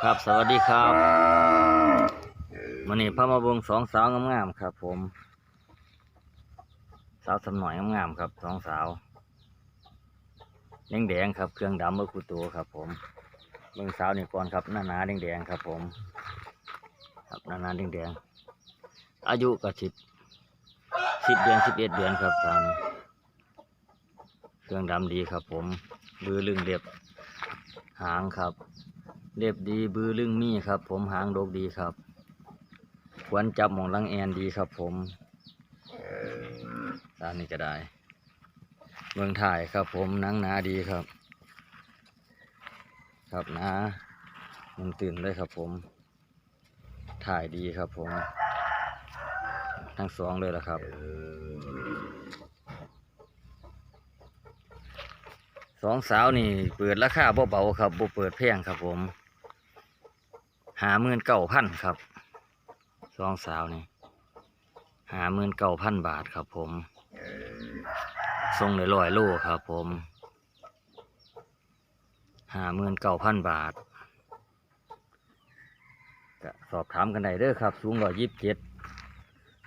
ครับสวัสดีครับวันนี้พามาเบงสองสาวงามๆครับ ผม สาวสำหน่อยงามๆครับสองสาวแดงๆครับ เครื่องดำเมื่อคูตัวครับ ผมเบิ่งสาวนี่ก่อนครับหน้าหนาแดงๆครับ ผม ครับหน้าหนาแดงๆอายุก็สิบสิบเดือนสิบเอ็ดเดือนครับสาวนี่เครื่องดำดีครับ ผมบือลึงเรียบหางครับ เรียบดีบือลึงมีครับ ผมหางโดกดีครับ ควรจับหมองลังแอนดีครับ ผมตามนี้ก็ได้ เมืองถ่ายครับผมนังหนาดีครับ ครับนามันตื่นเลยครับ ผม ถ่ายดีครับ ผม ทั้งสองเลยละครับสองสาวนี่เปิดราคาเบาๆครับบ่เปิดแพงครับผม หาหมื่นเก้าพันครับสองสาวนี่หาหมื่นเก้าพันบาทครับผมทรงเลอยโลครับผมหาหมื่นเก้าพันบาทสอบถามกันได้เด้อครับ สูงร้อยยี่สิบเจ็ด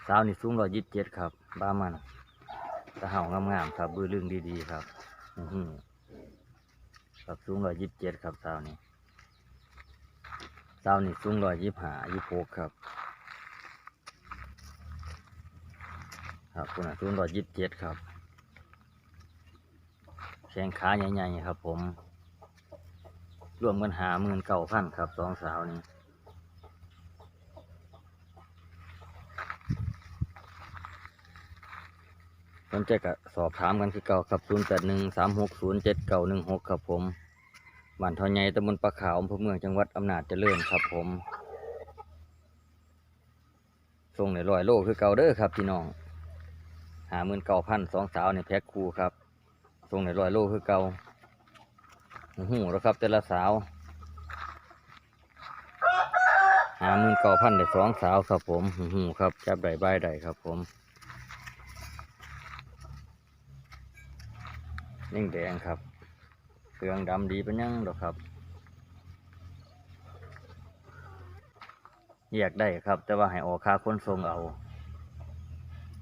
สาวนี่สูงร้อยยี่สิบเจ็ดครับ บ้ามันตะเห่างามๆครับ บือลึงดีๆครับ อือครับสูงร้อยยี่สิบเจ็ดครับสาวนี่ สาวนี่สูงร้อยยี่สิบห้ายี่สิบหกครับ ครับคุณน่ะสูงร้อยยี่สิบเจ็ดครับ แข้งขาใหญ่ๆครับผม รวมกันหาหมื่นเก้าพันครับสองสาวนี่สนใจก็สอบถามกันคือเก่าครับศูนย์แปดหนึ่งสามหกศูนย์เจ็ดเก้าหนึ่งหกครับผม บ้านทอใหญ่ตำบลปะขาวอำเภอเมืองจังหวัดอำนาจเจริญครับผมส่งในร้อยโลคือเก่าเด้อครับพี่น้องหาหมื่นเก้าพันสองสาวในแพ็คคู่ครับส่งในร้อยโลคือเก่าหูแล้วครับแต่ละสาวหาหมื่นเก้าพันได้สองสาวครับผมหูหูครับจับได้ใบได้ครับผมนิ่งแดงครับ เครื่องดำดีเป็นยังดอกครับแยกได้ครับ แต่ว่าให้ออกค่าขนส่งเอา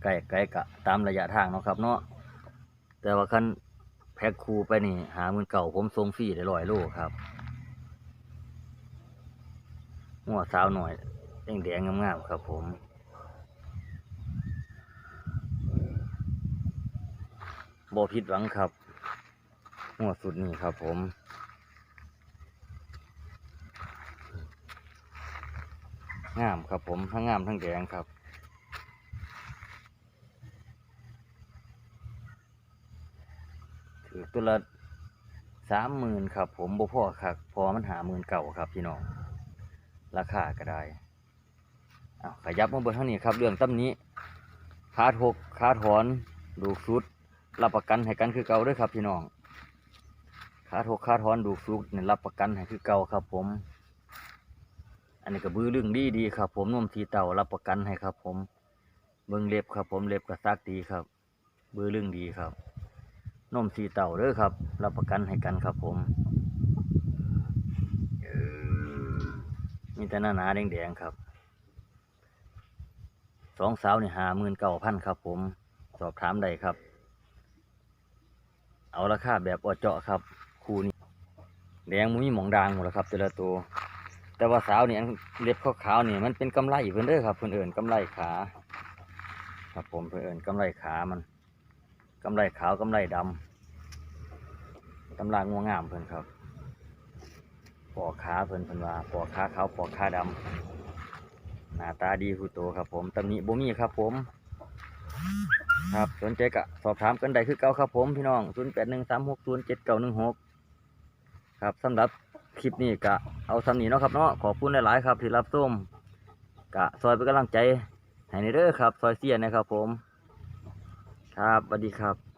ไก่ไก่กะตามระยะทางเนาะครับเนาะแต่ว่าคันแพ็คคูไปนี่ หาหมื่นเก่าผมส่งฟรีได้ร้อยโลครับหัวสาวหน่อยแดงแดงงามๆครับผมบ่ผิดหวังครับ หัวสุดนี่ครับผมงามครับผมทั้งงามทั้งแดงครับถือตัวละสามหมื่นครับ ผมบ่พอครับพอมันหาหมื่นเก่าครับพี่น้อง ราคาก็ได้อ้าวขยับมาเบนทางนี้ครับ เรื่องตั้มนี้ขาทกขาถอน ดูกสุด รับประกันให้กันคือเก่าด้วยครับพี่น้อง ขาทกขาถอนดูกสุดเนี่ยรับประกันให้คือเก่าครับ ผม อันนี้ก็บื้อเรื่องดีดีครับ ผมนุ่มทีเต่ารับประกันให้ครับ ผม เบิ่งเล็บครับ ผมเล็บกระซักดีครับ บื้อเรื่องดีครับนุ่มสีเต่าเด้อครับ รับประกันให้กันครับผมมีแต่หน้าหนาแดงๆครับสองสาวนี่หาหมื่นเก้าพันครับ ผม สอบถามได้ครับ เอาราคาแบบอเจาะครับ คูนแดงมุ้ยหมองดางหมดแล้วครับแต่ละตัว แต่ว่าสาวนี่เล็บขาวๆนี่มันเป็นกำไรเพิ่อนเด้อครับเพิ่อนเอิ้นกำไรขาครับผมเพิ่อนเอิ้นกำไรขามันกำไรขาวกำไรดำกำลังงัวงามเพิ่อนครับปอกขาเพิ่อนเพิ่นว่าปอกขาขาวปอกขาดำหน้าตาดีผู้โตครับผมตำหนิบ่มีครับผม ครับสนใจก็สอบถามกันได้คือเก่าครับผมพี่น้อง0813607916 ครับสำหรับคลิปนี้กะเอาสำนีเนาะครับเนาะขอบคุณหลายๆครับ ที่รับชมกะซอยเป็นกำลังใจให้ในเด้อครับ ซอยเสียนะครับผม ครับสวัสดีครับ